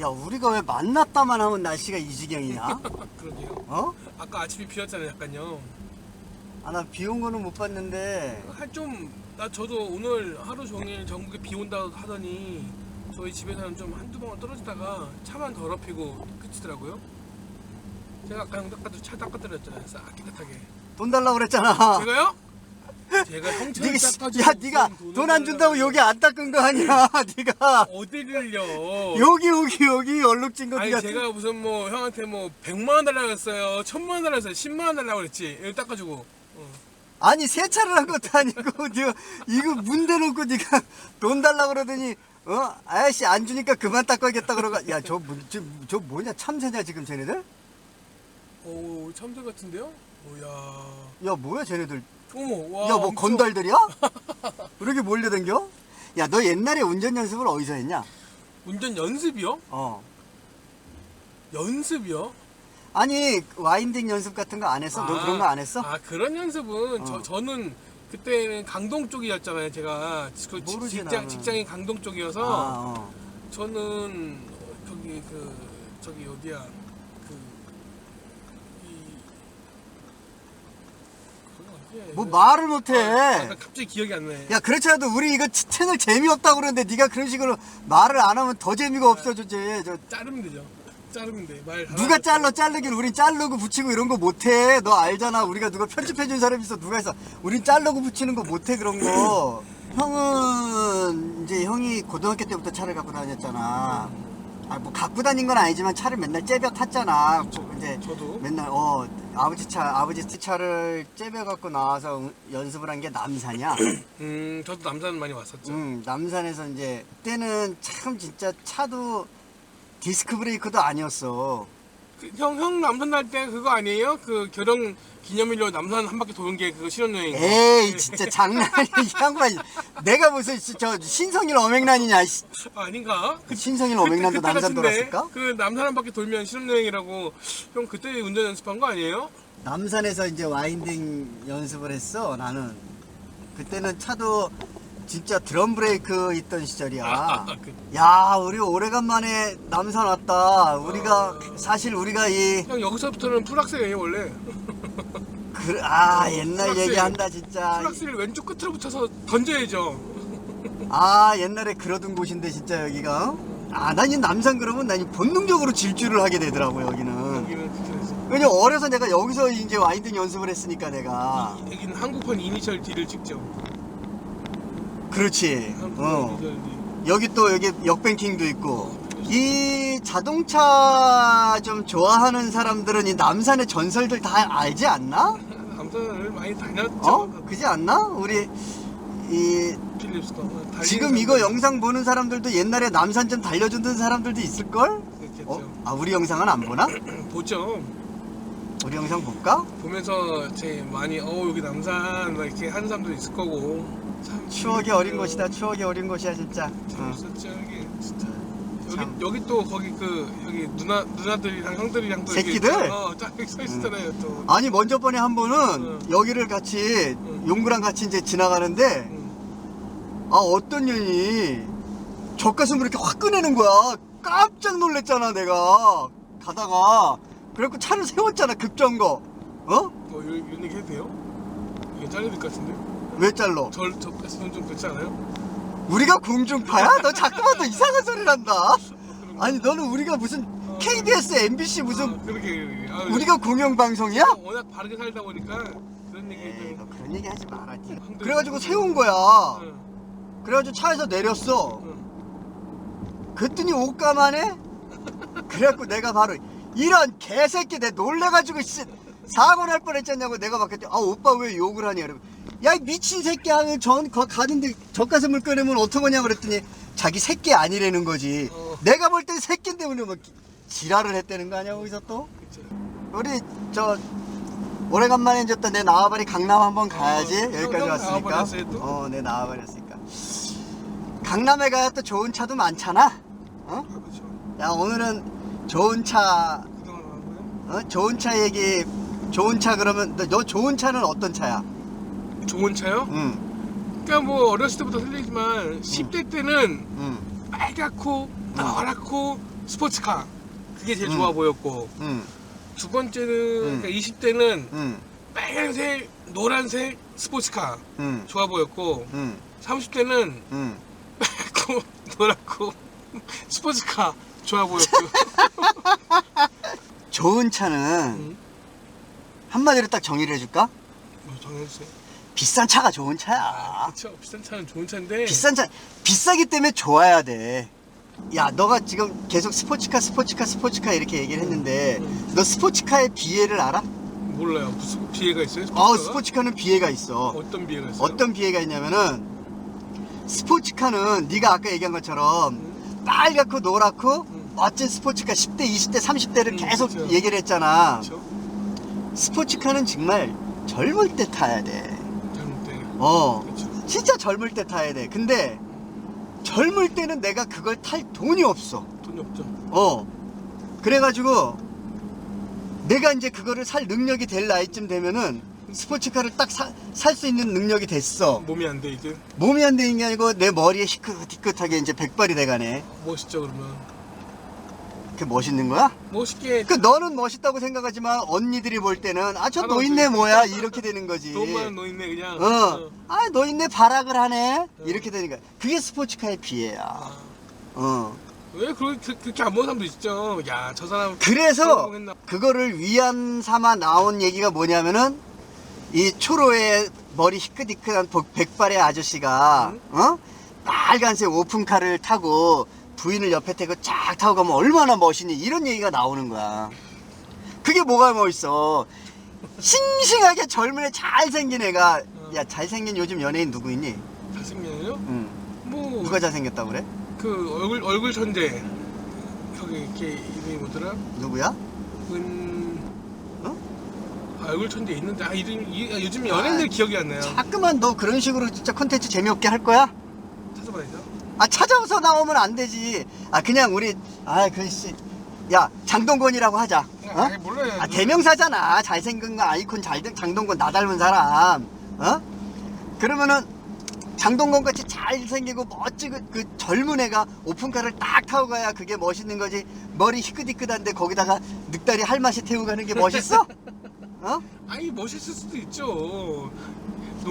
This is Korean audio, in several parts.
야 우리가 왜 만났다만 하면 날씨가 이 지경이냐? 그러게요. 어? 아까 아침에 비었잖아요, 약간요. 아 나 비 온 거는 못 봤는데 할 좀, 나 저도 오늘 하루 종일 전국에 비 온다고 하더니 저희 집에서는 좀 한두 번 떨어지다가 차만 더럽히고 그치더라고요. 제가 아까 형 닦아도 차 닦아드렸잖아요. 싹 깨끗하게. 돈 달라고 그랬잖아. 제가요? 제가 형처럼 네가 씨- 닦아주고 야 네가 돈 안 준다고 여기 안 닦은 거 아니야? 네가 어디를요? 여기 여기 여기 얼룩진 거 아니 네가 제가 무슨 뭐 형한테 뭐 100만 원 달라고 했어요. 1000만 원 달라고 했어요. 10만 원 달라고 그랬지. 여기 닦아주고. 어. 아니 세차를 한 것도 아니고 네가 이거 문 대놓고 네가 돈 달라고 그러더니 어 아저씨 안 주니까 그만 닦아야겠다 그러고 야저 저 뭐냐 참새냐 지금 쟤네들? 오 참새 같은데요? 오야. 야 뭐야 쟤네들? 어머 와. 야 뭐 엄청- 건달들이야? 왜 이렇게 몰려댕겨? 야 너 옛날에 운전 연습을 어디서 했냐? 운전 연습이요? 어 연습이요? 아니 와인딩 연습 같은 거 안 했어? 너 아, 그런 거 안 했어? 아 그런 연습은 어. 저 저는 그때는 강동 쪽이었잖아요. 제가 그 지- 모르지, 직장 나는. 직장이 강동 쪽이어서 아, 어. 저는 거기 그 저기 어디야 그이 뭐 말을 못해. 아, 갑자기 기억이 안 나요. 야 그렇지라도 우리 이거 치- 채널 재미없다 고 그러는데 네가 그런 식으로 말을 안 하면 더 재미가 없어지지. 저 자르면 되죠. 자르면 돼. 말 누가 잘라 자르긴 우린 자르고 붙이고 이런 거 못해. 너 알잖아. 우리가 누가 편집해 준 사람 있어. 누가 있어. 우린 자르고 붙이는 거 못해 그런 거. 형은 이제 형이 고등학교 때부터 차를 갖고 다녔잖아. 아 뭐 갖고 다닌 건 아니지만 차를 맨날 째벼 탔잖아. 뭐 이제 저도 맨날 어 아버지 차 아버지 차를 째벼 갖고 나와서 응- 연습을 한 게 남산이야. 음 저도 남자는 많이 왔었죠. 음, 남산에서 이제 그때는 참 진짜 차도 디스크 브레이크도 아니었어. 그, 형, 형 남산 날 때 그거 아니에요? 그 결혼 기념일로 남산 한 바퀴 도는 게 그거 신혼여행. 에이 진짜 장난이야 이 양반. 내가 무슨 시- 저 신성일 어맹란이냐? 씨. 아, 아닌가? 그, 신성일 어맹란도 그때 남산 같은데? 돌았을까? 그 남산 한 바퀴 돌면 신혼여행이라고 형 그때 운전 연습한 거 아니에요? 남산에서 이제 와인딩 연습을 했어. 나는 그때는 차도 진짜 드럼 브레이크 있던 시절이야. 아, 그, 야, 우리 오래간만에 남산 왔다. 우리가 어. 사실 우리가 이 형 여기서부터는 풀악셀이에요 원래. 그, 아 옛날 풀악셀. 얘기한다 진짜. 풀악셀을 왼쪽 끝으로 붙여서 던져야죠. 아 옛날에 그러던 곳인데 진짜 여기가 아난 이 남산 그러면 난이 본능적으로 질주를 하게 되더라고 여기는 여기는. 왜냐 어려서 내가 여기서 이제 와인딩 연습을 했으니까 내가 여기는 한국판 이니셜 D를 찍죠. 그렇지 어. 여기 또 여기 역뱅킹도 있고 이 자동차 좀 좋아하는 사람들은 이 남산의 전설들 다 알지 않나? 남산을 많이 다녔죠. 어? 그지 않나? 우리 이 지금 이거. 영상 보는 사람들도 옛날에 남산 좀 달려주던 사람들도 있을걸? 그렇겠죠. 어? 아 우리 영상은 안 보나? 보죠. 우리 영상 볼까? 보면서 제 많이 어 여기 남산 막 이렇게 하는 사람도 있을 거고 참 추억이 어린 곳이다. 추억이 어린 곳이야 진짜. 어. 여기 진짜 여기 참. 여기 또 거기 그 여기 누나 누나들이랑 형들이랑 또 이렇게 새끼들? 있잖아. 어, 쫙서 있었잖아요 또. 아니 먼저 번에 한 번은 응. 여기를 같이 응. 용구랑 같이 이제 지나가는데 응. 아 어떤 년이 젖가슴을 이렇게 확 꺼내는 거야. 깜짝 놀랐잖아 내가 가다가 그래갖고 차를 세웠잖아 급정거. 어? 어 이런, 이런 얘기 해도 돼요? 이게 될것 같은데. 왜 잘러? 절저 가슴은 좀 그렇지 않아요? 우리가 공중파야? 너 자꾸만 너 이상한 소리 난다. 아니 너는 우리가 무슨 KBS, MBC 무슨 아, 그렇게. 아, 우리가 공영방송이야? 워낙 바르게 살다 보니까 그런 얘기 너 좀. 그런 얘기 하지 마라. 니. 그래가지고 세운 거야. 응, 그래가지고 차에서 내렸어. 응. 그랬더니 옷가만해? 그래갖고 내가 바로 이런 개새끼 내 놀래가지고 씨 사고 날 뻔했잖냐고 내가 막 그랬더니 아 오빠 왜 욕을 하냐 그러고 야이 미친 새끼 하면 전거 가는데 젖가슴을 꺼내면 어떡하냐 그랬더니 자기 새끼 아니라는 거지 어. 내가 볼땐 새끼인데 오늘 뭐 기- 지랄을 했다는 거 아니야 거기서 또 그쵸. 우리 저 오래간만에 이제 또 내 나와버리 강남 한번 가야지 어, 여기까지 형 왔으니까? 어내 나와버렸으니까 강남에 가야 또 좋은 차도 많잖아 어? 아, 그렇죠. 야 오늘은 좋은 차. 어? 좋은 차 얘기 좋은 차 그러면 너, 너 좋은 차는 어떤 차야? 좋은 차요? 응, 그러니까 뭐 어렸을 때부터 틀리지만 10대 때는 응, 빨갛고 노랗고 스포츠카 그게 제일 음. 좋아 보였고 응, 두 번째는 음. 그러니까 20대는 응, 빨간색, 노란색 스포츠카 응, 좋아 보였고 응, 30대는 응. 빨갛고 노랗고 스포츠카 좋아 보였고 좋은 차는 음. 한마디로 딱 정의를 해줄까? 뭐 정해주세요. 비싼 차가 좋은 아, 차야. 그쵸. 비싼 차는 좋은 차인데 비싼 차, 비싸기 때문에 좋아야 돼. 야, 너가 지금 계속 스포츠카, 스포츠카, 스포츠카 이렇게 얘기를 했는데, 음. 너 스포츠카의 비애를 알아? 몰라요. 무슨 비애가 있어요? 어, 스포츠카가? 스포츠카는 비애가 있어. 어떤 비애가 있어요? 어떤 비애가 있냐면은, 스포츠카는 네가 아까 얘기한 것처럼 음. 빨갛고 노랗고 음. 멋진 스포츠카 10대, 20대, 30대를 음, 계속 그쵸. 얘기를 했잖아. 그쵸? 스포츠카는 정말 젊을 때 타야 돼. 어. 그쵸. 진짜 젊을 때 타야 돼. 근데 젊을 때는 내가 그걸 탈 돈이 없어. 돈이 없죠. 어. 그래가지고 내가 이제 그거를 살 능력이 될 나이쯤 되면은 스포츠카를 딱 살 수 있는 능력이 됐어. 몸이 안 돼 이제. 몸이 안 되는 게 아니고 내 머리에 희끗희끗하게 이제 백발이 돼가네. 멋있죠 그러면. 그게 멋있는 거야? 멋있게 그 너는 멋있다고 생각하지만 언니들이 볼 때는 아저 알아, 노인네 그- 뭐야 이렇게 되는 거지. 돈 많은 노인네 그냥. 어. 아 노인네 발악을 하네. 어. 이렇게 되는 거야. 그게 스포츠카의 비애야. 아. 어. 왜 그, 그, 그렇게 안 보는 사람도 있죠. 야, 저 사람. 그래서 성공했나? 그거를 위안 삼아 나온 얘기가 뭐냐면은 이 초로에 머리 희끗희끗한 복- 백발의 아저씨가 응? 어 빨간색 오픈카를 타고 부인을 옆에 태고 쫙 타고 가면 얼마나 멋있니 이런 얘기가 나오는 거야. 그게 뭐가 멋있어? 싱싱하게 젊은 애 잘생긴 애가 어. 야 잘생긴 요즘 연예인 누구 있니? 잘생겨요? 응. 뭐. 누가 잘생겼다고 그래? 그 얼굴, 얼굴 천재. 거기 이렇게 이름이 뭐더라? 누구야? 은. 어? 아, 얼굴 천재 있는데. 아, 이름, 이, 아, 요즘 연예인들 아, 기억이 안 나요. 자꾸만 너 그런 식으로 진짜 콘텐츠 재미없게 할 거야? 찾아봐야죠. 아 찾아서 나오면 안 되지. 아 그냥 우리 아 글씨 야 장동건이라고 하자. 어? 아, 몰라요. 아 대명사잖아. 잘생긴 거 아이콘 잘된 장동건 나 닮은 사람. 어? 그러면은 장동건 같이 잘생기고 멋지고 그 젊은 애가 오픈카를 딱 타고 가야 그게 멋있는 거지. 머리 희끗희끗한데 거기다가 늑다리 할 맛이 태우고 가는 게 멋있어? 어? 아니, 멋있을 수도 있죠.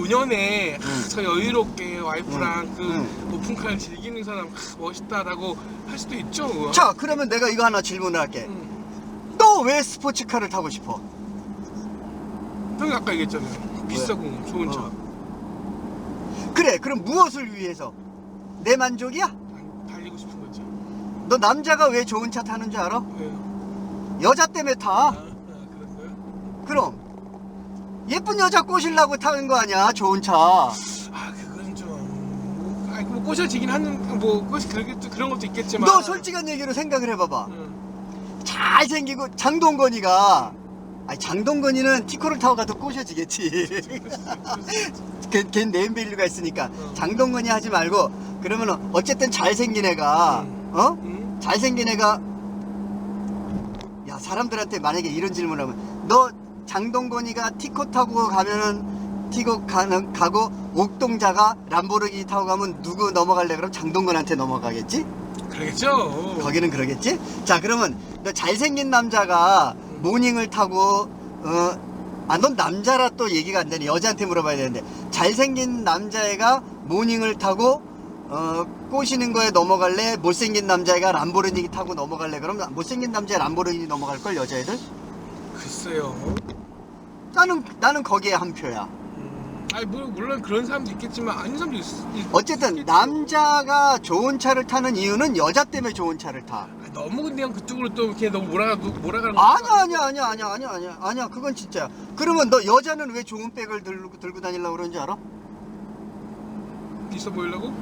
노년에 하, 응. 저 여유롭게 와이프랑 응, 그 응. 오픈 카를 즐기는 사람 하, 멋있다라고 할 수도 있죠. 자 그러면 내가 이거 하나 질문을 할게. 응. 너왜 스포츠카를 타고 싶어? 형이 아까 얘기했잖아요. 비싸고 좋은 차. 어. 그래 그럼 무엇을 위해서? 내 만족이야? 달- 달리고 싶은 거죠. 너 남자가 왜 좋은 차 타는 줄 알아? 왜요? 여자 때문에 아, 타. 예쁜 여자 꼬시려고 타는 거 아니야 좋은 차. 아, 그건 좀. 아, 뭐 꼬셔지긴 하는 뭐 꼬시. 그런 것도 있겠지만. 너 솔직한 얘기로 생각을 해봐봐. 응. 잘생기고 장동건이가 아니 장동건이는 티코를 타고 가도 꼬셔지겠지. 걔, 걘 네임밸류가 있으니까 어. 장동건이 하지 말고 그러면 어쨌든 잘생긴 애가 어? 응? 잘생긴 애가 야 사람들한테 만약에 이런 질문을 하면 너 장동건이가 티코 타고 가면은 티코 가는 가고 옥동자가 람보르기니 타고 가면 누구 넘어갈래? 그럼 장동건한테 넘어가겠지? 그러겠죠. 거기는 그러겠지? 자 그러면 너 잘생긴 남자가 모닝을 타고 어 아 넌 남자라 또 얘기가 안 되네. 여자한테 물어봐야 되는데. 잘생긴 남자애가 모닝을 타고 어 꼬시는 거에 넘어갈래? 못생긴 남자애가 람보르기니 타고 넘어갈래? 그럼 못생긴 남자애 람보르기니 넘어갈 걸 여자애들 글쎄요. 나는 나는 거기에 한 표야 음, 아니 뭐, 물론 그런 사람도 있겠지만 아닌 사람도 있, 있 어쨌든 있겠죠. 남자가 좋은 차를 타는 이유는 여자 때문에 좋은 차를 타 아, 너무 근데 형 그쪽으로 또 이렇게 너무 몰아가 몰아가는 거 아니야 아니야 아니야 아니야 아니야 아니야 아니야 그건 진짜야 그러면 너 여자는 왜 좋은 백을 들고 들고 다니려고 그러는지 알아? 있어 보이려고?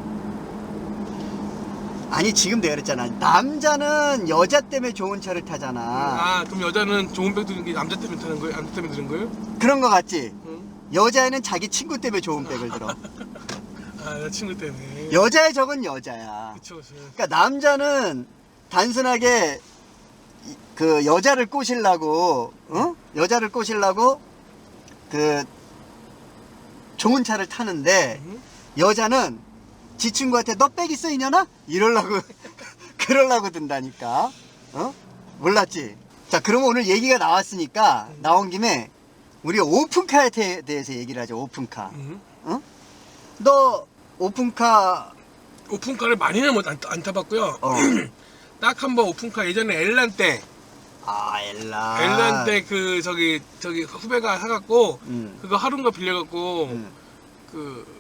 아니 지금 내가 그랬잖아 남자는 여자 때문에 좋은 차를 타잖아 아 그럼 여자는 좋은 백 드는 게 남자 때문에 타는 거예요? 남자 때문에 드는 거예요? 그런 거 같지? 응? 여자애는 자기 친구 때문에 좋은 백을 들어 아나 친구 때문에. 여자의 적은 여자야 그쵸 그쵸. 그러니까 남자는 단순하게 이- 그 여자를 꼬시려고 어? 여자를 꼬시려고 그 좋은 차를 타는데 응? 여자는 지 친구한테 너백 있어 이년아? 이러려고 그러려고 든다니까. 어? 몰랐지? 자, 그러면 오늘 얘기가 나왔으니까 나온 김에 우리 오픈카에 대- 대해서 얘기를 하자. 오픈카. 음. 어? 너 오픈카 오픈카를 많이는 못 안, 안 타봤고요. 어. 딱 한 번 오픈카 예전에 엘란 때 아, 엘라. 엘란 때 그 저기 저기 후배가 사갖고 음. 그거 하루인가 빌려갖고 음. 그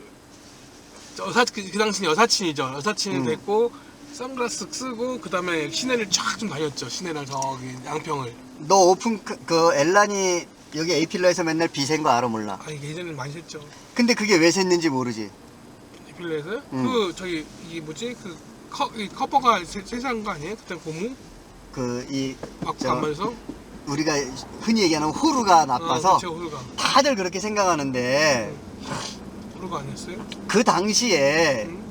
여사 그, 그 당시 여사친이죠. 여사친이 음. 됐고 선글라스 쓰고 그 다음에 시내를 쫙 좀 다녔죠. 시내랑 저기 양평을. 너 오픈카 그 엘란이 여기 에이필러에서 맨날 비센 거 알아 몰라. 아 이게 예전에 많이 샜죠. 근데 그게 왜 샜는지 모르지. 빌려에서? 음. 그 저기 이게 뭐지? 그 커, 이 커버가 세- 세세한 거 아니에요? 그때 고무? 그이막 저- 안면서 우리가 흔히 얘기하는 호루가 나빠서 아, 그렇죠 후루가. 다들 그렇게 생각하는데 후루가 아니었어요 그 당시에 음.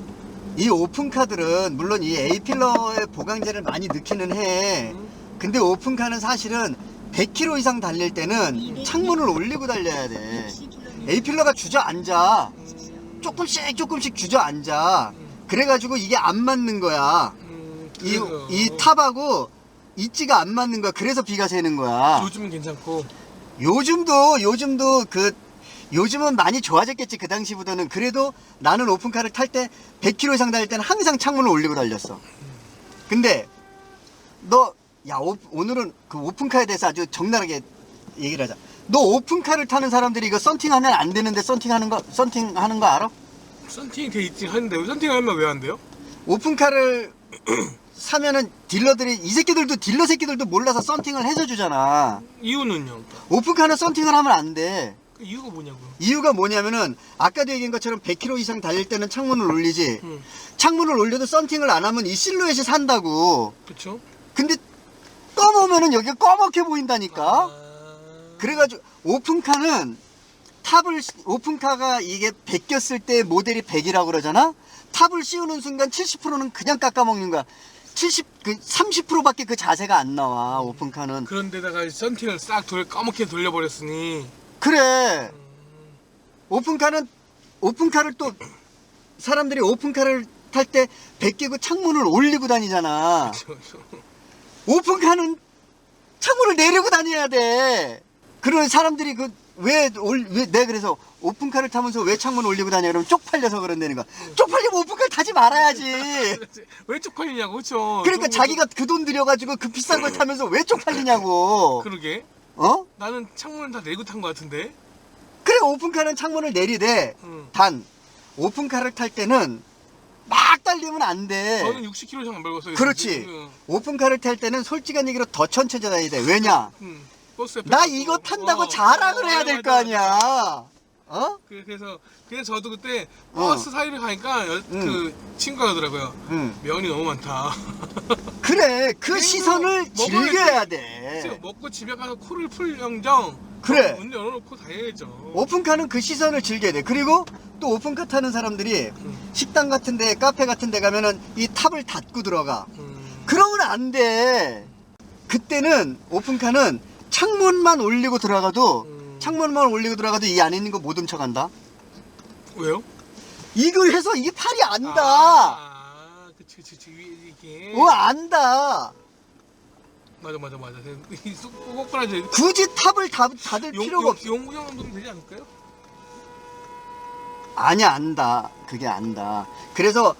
이 오픈카들은 물론 이 에이필러에 보강제를 많이 넣기는 해. 음. 근데 오픈카는 사실은 100km 이상 달릴 때는 창문을 올리고 달려야 돼. 에이필러가 주저앉아. 음. 조금씩 조금씩 주저앉아. 그래가지고 이게 안 맞는 거야. 음, 이, 이 탑하고 이지가 안 맞는 거야. 그래서 비가 새는 거야. 요즘은 괜찮고 요즘도 요즘도 그 요즘은 많이 좋아졌겠지 그 당시보다는 그래도 나는 오픈카를 탈 때 100km 이상 달릴 때는 항상 창문을 올리고 달렸어. 근데 너 야 오늘은 그 오픈카에 대해서 아주 적나라하게 얘기를 하자. 너 오픈카를 타는 사람들이 이거 썬팅하면 안 되는데 썬팅하는 거 썬팅하는 거 알아? 썬팅이 돼 있긴 하는데 썬팅 하면 왜 안 돼요? 오픈카를 사면은 딜러들이 이 새끼들도 딜러 새끼들도 몰라서 썬팅을 해서 주잖아. 이유는요? 오픈카는 썬팅을 하면 안 돼. 그 이유가 뭐냐고요? 이유가 뭐냐면은 아까도 얘기한 것처럼 100km 이상 달릴 때는 창문을 올리지. 음, 창문을 올려도 썬팅을 안 하면 이 실루엣이 산다고. 그쵸? 근데 검으면은 여기가 검게 보인다니까. 아... 그래가지고 오픈카는 탑을 씌- 오픈카가 이게 베꼈을 때 모델이 100이라고 그러잖아? 탑을 씌우는 순간 70%는 그냥 깎아먹는 거야. 70, 그 30%밖에 그 자세가 안 나와 오픈카는. 그런데다가 썬팅을 싹 돌, 까맣게 돌려버렸으니 그래 음, 오픈카는 오픈카를 또 사람들이 오픈카를 탈 때 베끼고 창문을 올리고 다니잖아. 오픈카는 창문을 내리고 다녀야 돼. 그런 사람들이 그왜왜 내가 그래서 오픈카를 타면서 왜 창문 올리고 다녀 그러면 쪽팔려서 그런다는 거야. 쪽팔리면 오픈카를 타지 말아야지. 왜 쪽팔리냐고 그쵸? 그러니까 좀- 자기가 그 돈 들여가지고 그 비싼 걸 타면서 왜 쪽팔리냐고. 그러게 어? 나는 창문을 다 내고 탄 것 같은데 그래 오픈카는 창문을 내리되 응. 단 오픈카를 탈 때는 막 달리면 안 돼. 저는 60km 이상 안 밟았어요 네. 그렇지. 응. 오픈카를 탈 때는 솔직한 얘기로 더 천천히 다녀야 돼. 왜냐? 응. 버스 옆에 나 가서- 이거 탄다고 어, 자랑을 어, 해야 맞아, 될거 맞아, 아니야. 어? 그- 그래서 그래서 저도 그때 어. 버스 사이를 가니까 여- 응. 그 친구가 그러더라고요 응. 면이 너무 많다 그래. 그 시선을 먹어야 즐겨야 그래서 돼. 먹고 집에 가서 코를 풀 영정 그래. 문 열어놓고 다녀야죠 오픈카는 그 시선을 즐겨야 돼. 그리고 또 오픈카 타는 사람들이 응. 식당 같은 데, 카페 같은 데 가면은 이 탑을 닫고 들어가. 음. 그러면 안 돼. 그때는 오픈카는 창문만 올리고 들어가도 음. 창문만 올리고 들어가도 이 안에 있는 거 못 훔쳐간다. 왜요? 이걸 해서 이게 팔이 안다. 아, 그치 그치 그치 위- 이게 어, 안다. 맞아 맞아 맞아 꼭 빨아져 굳이 탑을 닫, 닫을 필요가 없어. 용구형 정도면 되지 않을까요? 아니야, 안다. 그게 안다. 그래서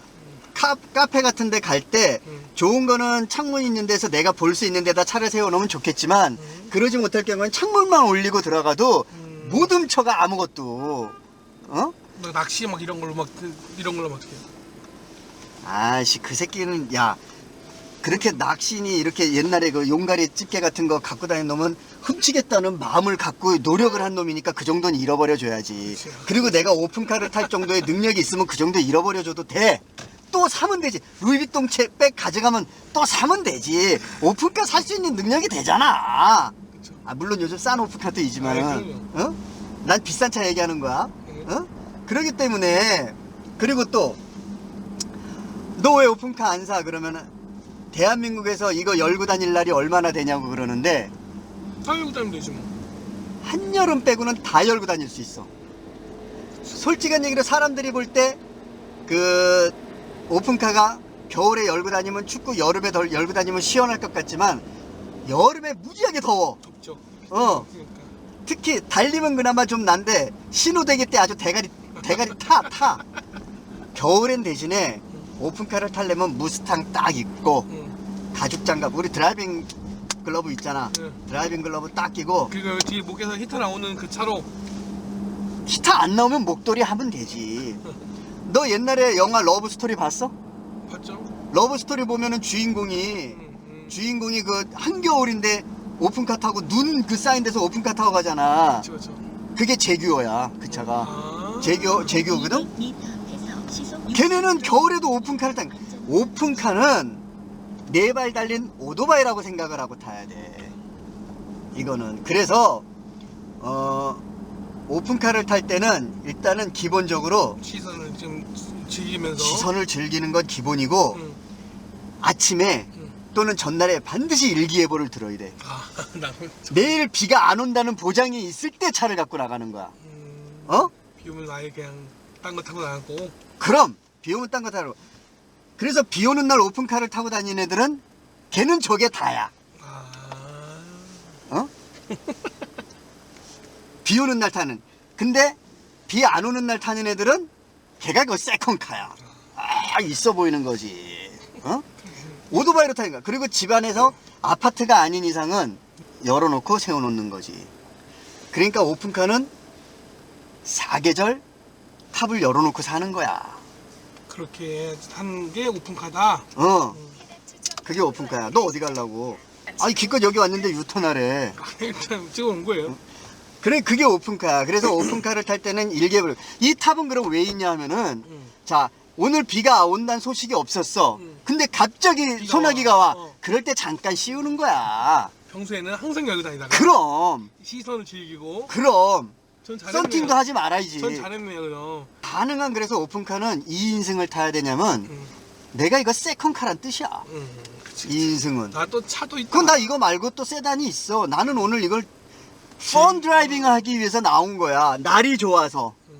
카, 카페 같은 데 갈 때 음. 좋은 거는 창문 있는 데서 내가 볼 수 있는 데다 차를 세워놓으면 좋겠지만 음. 그러지 못할 경우는 창문만 올리고 들어가도 음. 못 훔쳐가 아무것도. 어? 막 낚시 막 이런 걸로 막 이런 걸로 막 어떻게 아씨, 그 새끼는, 야, 그렇게 낚시니 이렇게 옛날에 그 용가리 집게 같은 거 갖고 다니는 놈은 훔치겠다는 마음을 갖고 노력을 한 놈이니까 그 정도는 잃어버려 줘야지. 그치. 그리고 내가 오픈카를 탈 정도의 능력이 있으면 그 정도 잃어버려 줘도 돼. 또 사면 되지. 루이비통 채백 가져가면 또 사면 되지. 오픈카 살 수 있는 능력이 되잖아. 그쵸 아, 물론 요즘 싼 오픈카도 아이, 있지만은, 어? 난 비싼 차 얘기하는 거야. 응. 어? 그러기 때문에 그리고 또 너 왜 오픈카 안 사? 그러면은 대한민국에서 이거 열고 다닐 날이 얼마나 되냐고 그러는데 사회국 다니면 되지 뭐 한여름 빼고는 다 열고 다닐 수 있어. 솔직한 얘기로 사람들이 볼 때 그 오픈카가 겨울에 열고 다니면 춥고 여름에 덜 열고 다니면 시원할 것 같지만 여름에 무지하게 더워. 덥죠. 어. 그러니까. 특히 달리면 그나마 좀 난데 신호대기 때 아주 대가리 대가리 타 타. 겨울엔 대신에 오픈카를 타려면 무스탕 딱 입고 응. 가죽 장갑 우리 드라이빙 글러브 있잖아. 응. 드라이빙 글러브 딱 끼고 그리고 뒤에 목에서 히터 나오는 그 차로 기타 안 나오면 목도리 하면 되지. 너 옛날에 영화 러브 스토리 봤어? 봤죠? 러브 스토리 보면은 주인공이 응, 응. 주인공이 그 한겨울인데 오픈카 타고 눈 그 쌓인 데서 오픈카 타고 가잖아. 그쵸 그쵸. 그게 제규어야 그 차가. 아. 제규어 제규어거든. 걔네는 겨울에도 오픈카를 탄. 오픈카는 네 발 달린 오토바이라고 생각을 하고 타야 돼. 이거는 그래서 어 오픈카를 탈 때는 일단은 기본적으로 시선을 좀 즐기면서 시선을 즐기는 건 기본이고 응, 아침에 응. 또는 전날에 반드시 일기예보를 들어야 돼. 아 나는 내일 비가 안 온다는 보장이 있을 때 차를 갖고 나가는 거야. 음, 어? 비 오면 아예 그냥 딴 거 타고 나가고 그럼 비 오면 딴 거 타러. 그래서 비 오는 날 오픈카를 타고 다니는 애들은 걔는 저게 다야. 아 어? 비 오는 날 타는. 근데 비 안 오는 날 타는 애들은 걔가 그 세컨카야. 아, 있어 보이는 거지. 어? 오토바이로 타는 거야. 그리고 집안에서 아파트가 아닌 이상은 열어놓고 세워놓는 거지. 그러니까 오픈카는 사계절 탑을 열어놓고 사는 거야. 그렇게 한 게 오픈카다 어. 그게 오픈카야. 너 어디 가려고? 아니 기껏 여기 왔는데 유턴하래. 일단 찍어 온 거예요 그래 그게 오픈카야. 그래서 오픈카를 탈 때는 일개월. 이 탑은 그럼 왜 있냐 하면은 응. 자 오늘 비가 온다는 소식이 없었어. 응. 근데 갑자기 비가 소나기가 와. 와. 어. 그럴 때 잠깐 씌우는 거야. 평소에는 항상 열고 다니다가 그럼 시선을 즐기고 그럼 전 잘했네요 썬팅도 하지 말아야지. 전 잘했네요 그럼 가능한 그래서 오픈카는 2인승을 타야 되냐면 응, 내가 이거 세컨카란 뜻이야. 응, 그치 2인승은. 나 또 차도 있다 그건 나 이거 말고 또 세단이 있어. 나는 오늘 이걸 펀 드라이빙을 하기 위해서 나온 거야. 날이 좋아서. 응.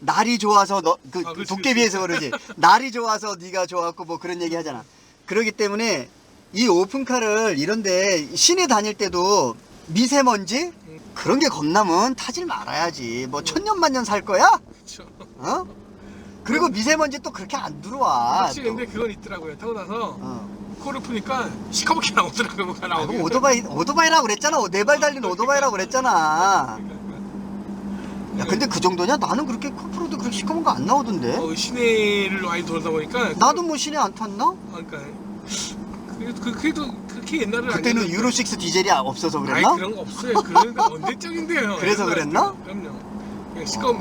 날이 좋아서 너 그 아, 그렇지, 도깨비에서 그러지. 날이 좋아서 네가 좋았고 뭐 그런 얘기 하잖아. 그러기 때문에 이 오픈카를 이런데 시내 다닐 때도 미세먼지 응. 그런 게 겁나면 타질 말아야지. 뭐 천년만년 살 거야? 그쵸 어? 그리고 미세먼지 또 그렇게 안 들어와. 확실히 또. 근데 그건 있더라고요 타고 나서 어. 코를 푸니까 시커멓게 나오더라고요 뭐가 아, 나오고 오토바이 오토바이라고 그랬잖아. 네 발 달린 오토바이라고 그랬잖아. 야 근데 그 정도냐? 나는 그렇게 코프로도 그렇게 시커먼 거 안 나오던데. 어, 시내를 많이 돌다 보니까 나도 뭐 시내 안 탔나? 아, 그러니까 그래도, 그, 그래도 그렇게 옛날은 그때는. 유로 6 디젤이 없어서 그랬나? 그런 거 없어요 그런 거 언제적인데요 그래서 옛날에. 그랬나? 그럼요 그냥 시꺼먼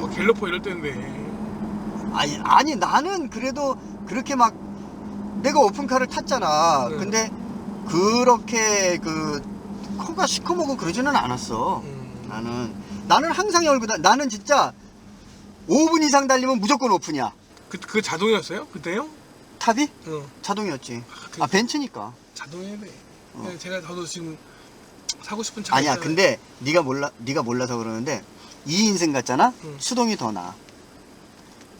뭐 갤러퍼 이럴 때인데 아니, 아니 나는 그래도 그렇게 막 내가 오픈카를 탔잖아. 네. 근데 그렇게 그 코가 시커멓고 그러지는 않았어. 음. 나는 나는 항상 열고 다 나는 진짜 5분 이상 달리면 무조건 오픈이야. 그, 그 자동이었어요? 그때요? 탑이 응 자동이었지. 그- 아 벤츠니까. 자동이네 어. 그냥 제가 저도 지금 사고 싶은 차 아니야. 있잖아요. 근데 네가 몰라 네가 몰라서 그러는데 2인승 같잖아. 응. 수동이 더 나아.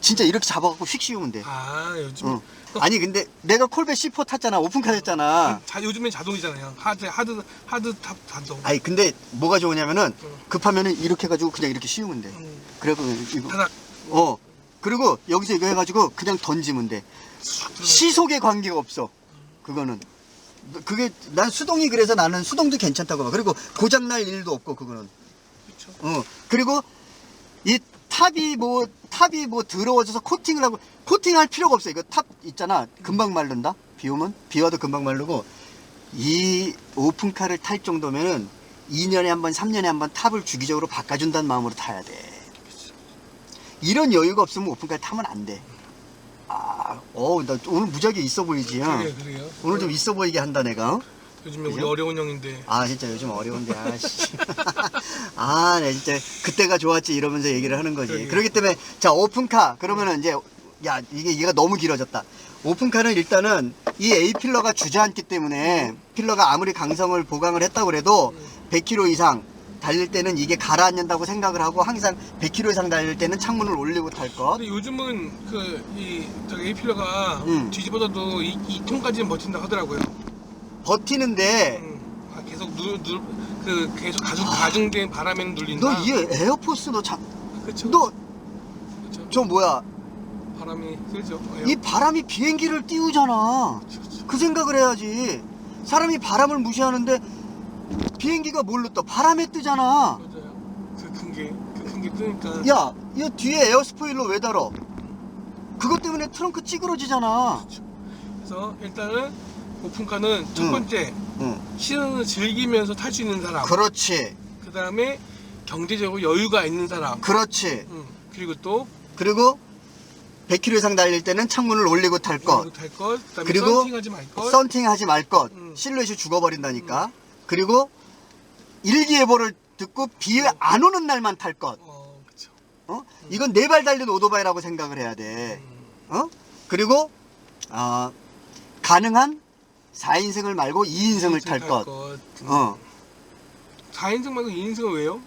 진짜 이렇게 잡아갖고 휙 씌우면 돼. 아 요즘 응. 아니 근데 내가 콜베 C4 탔잖아. 오픈카 탔잖아. 자, 요즘엔 자동이잖아요 하드 하드 하드 탑 자동 아니 근데 뭐가 좋으냐면은 응. 급하면은 이렇게 해가지고 그냥 이렇게 씌우면 돼. 음, 그래고 이거 타닥 어 그리고 여기서 이거 해가지고 그냥 던지면 돼. 시속에 관계가 없어. 그거는 그게 난 수동이 그래서 나는 수동도 괜찮다고 봐. 그리고 고장 날 일도 없고 그거는. 그쵸. 어 그리고 이 탑이 뭐 탑이 뭐 더러워져서 코팅을 하고 코팅할 필요가 없어. 이거 탑 있잖아. 금방 마른다. 비 오면 비 와도 금방 마르고 이 오픈카를 탈 정도면은 2년에 한 번, 3년에 한 번 탑을 주기적으로 바꿔준다는 마음으로 타야 돼. 이런 여유가 없으면 오픈카 타면 안 돼. 아, 어, 나 오늘 무지하게 있어 보이지. 요 그래요 그래요 오늘 좀 있어 보이게 한다 내가. 어? 요즘에 우리 그죠? 어려운 형인데 아 진짜 요즘 어려운데 아씨 아 네 진짜 그때가 좋았지 이러면서 얘기를 하는 거지 그러게요. 그렇기 때문에 자 오픈카 그러면은 이제 야 이게 얘가 너무 길어졌다 오픈카는 일단은 이 A 필러가 주저앉기 때문에 필러가 아무리 강성을 보강을 했다고 그래도 100km 이상 달릴 때는 이게 가라앉는다고 생각을 하고 항상 100km 이상 달릴 때는 창문을 올리고 탈 것. 근데 요즘은 그 이 저기 에이필러가 음. 뒤집어져도 이, 이 통까지는 버틴다 하더라고요. 버티는데 음. 아, 계속 누누그 계속 가중 가중된 바람에는 눌린다. 너 이 에어포스 너 자, 그렇죠. 너 그렇죠. 저 뭐야 바람이 세죠. 이 바람이 비행기를 띄우잖아. 그렇죠. 그 생각을 해야지. 사람이 바람을 무시하는데 비행기가 뭘로 떠? 바람에 뜨잖아. 맞아요. 그 큰 게 그 큰 게 뜨니까. 야, 이 뒤에 에어 스포일러 왜 달어? 그것 때문에 트렁크 찌그러지잖아. 그래서 일단은 오픈카는 첫 음. 번째 응. 시즌을 즐기면서 탈 수 있는 사람. 그렇지. 그 다음에 경제적으로 여유가 있는 사람. 그렇지. 음. 그리고 또 그리고 100km 이상 달릴 때는 창문을 올리고 탈 것. 탈 것. 그리고 썬팅하지 말 것. 썬팅 하지 말 것. 음. 실루엣이 죽어버린다니까. 그리고 일기예보를 듣고 비 안 오는 날만 탈 것. 어. 어? 이건 네 발 달린 오토바이라고 생각을 해야 돼. 음. 어? 그리고 어, 가능한 4인승을 말고 2인승을 탈 것. 어. 4인승 말고 2인승은 왜요?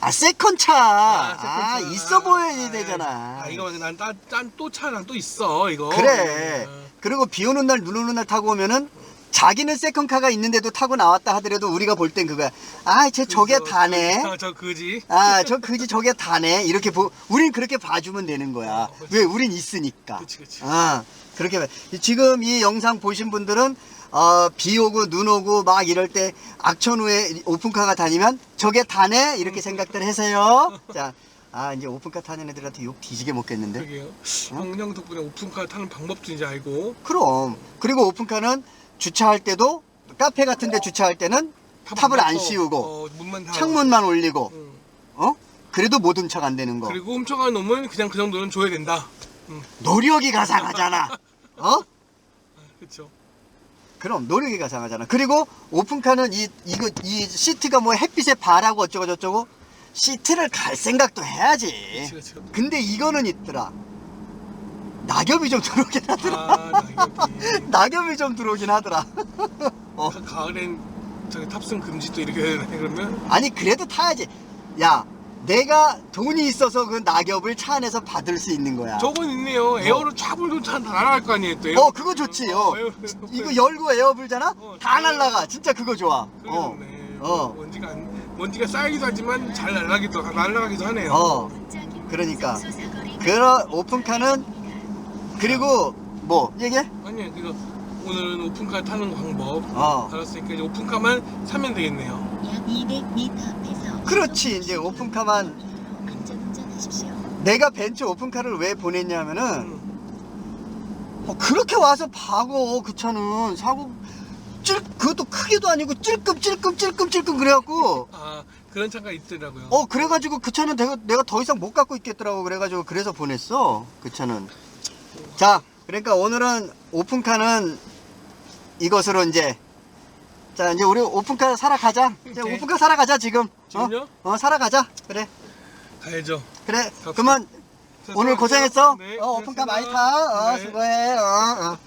아 세컨 차. 아, 세컨차. 있어 보여야 아, 되잖아. 아, 이거 난딴또 차랑 또 있어, 이거. 그래. 어. 그리고 비 오는 날, 눈 오는 날 타고 오면은 자기는 세컨카가 있는데도 타고 나왔다 하더라도 우리가 볼 땐 그거야. 아, 쟤 저게 저- 다네. 저, 저 그지. 아, 저 그지 저게 다네. 이렇게 보, 우린 그렇게 봐주면 되는 거야. 어. 왜? 우린 있으니까. 그치, 그치. 아, 그렇게 봐. 지금 이 영상 보신 분들은 어, 비 오고 눈 오고 막 이럴 때 악천 후에 오픈카가 다니면 저게 다네 이렇게 생각들 하세요. 자, 아 이제 오픈카 타는 애들한테 욕 뒤지게 먹겠는데. 그러게요. 형, 형 덕분에 오픈카 타는 방법도 이제 알고. 그럼 그리고 오픈카는 주차할 때도 카페 같은 데 주차할 때는 탑을 안 닫아서, 씌우고 어, 문만 다. 창문만 올리고 응. 어? 그래도 못 훔쳐가 안 되는 거. 그리고 훔쳐가는 놈은 그냥 그 정도는 줘야 된다. 응. 노력이 가상하잖아. 어? 그렇죠. 그럼 노력이 가상하잖아. 그리고 오픈카는 이 이거 이 시트가 뭐 햇빛에 바라고 어쩌고 저쩌고 시트를 갈 생각도 해야지. 그렇지, 그렇지. 근데 이거는 있더라. 낙엽이 좀 들어오긴 하더라. 아, 낙엽이. 낙엽이 좀 들어오긴 하더라. 어. 가- 가을엔 저기 탑승 금지 또 이렇게 되네 그러면 아니 그래도 타야지. 야, 내가 돈이 있어서 그 낙엽을 차 안에서 받을 수 있는 거야. 저건 있네요 에어를 쫙 불면 차 날아갈 거 아니에요 또 에어. 어, 그거 좋지. 어. 에어, 이거 열고 에어 불잖아? 어, 다 날라가. 진짜 그거 좋아. 어. 그러네 어. 먼지가 안, 먼지가 쌓이기도 하지만 잘 날아가기도 날아가기도 하네요 어. 그러니까. 그런 오픈카는 그리고 뭐 얘기해? 아니 이거 오늘은 오픈카 타는 방법 어. 알았으니까 이제 오픈카만 사면 되겠네요 약 200m 앞에서 그렇지. 이제 오픈카만 안전 운전하십시오. 내가 벤츠 오픈카를 왜 보냈냐면은 음. 어, 그렇게 와서 박어 그 차는 사고 찔 그것도 크게도 아니고 찔끔 찔끔 찔끔 찔끔 그래갖고 아 그런 차가 있더라고요 어 그래가지고 그 차는 내가 내가 더 이상 못 갖고 있겠더라고 그래가지고 그래서 보냈어 그 차는 자 그러니까 오늘은 오픈카는 이것으로 이제 자 이제 우리 오픈카 사러 가자 이제 오케이. 오픈카 사러 가자 지금 지금요? 어, 어 사러 가자 그래 가야죠 그래 갑시다. 그러면 자, 오늘. 고생했어 네, 어 오픈카 많이. 타어 네. 수고해 어, 어.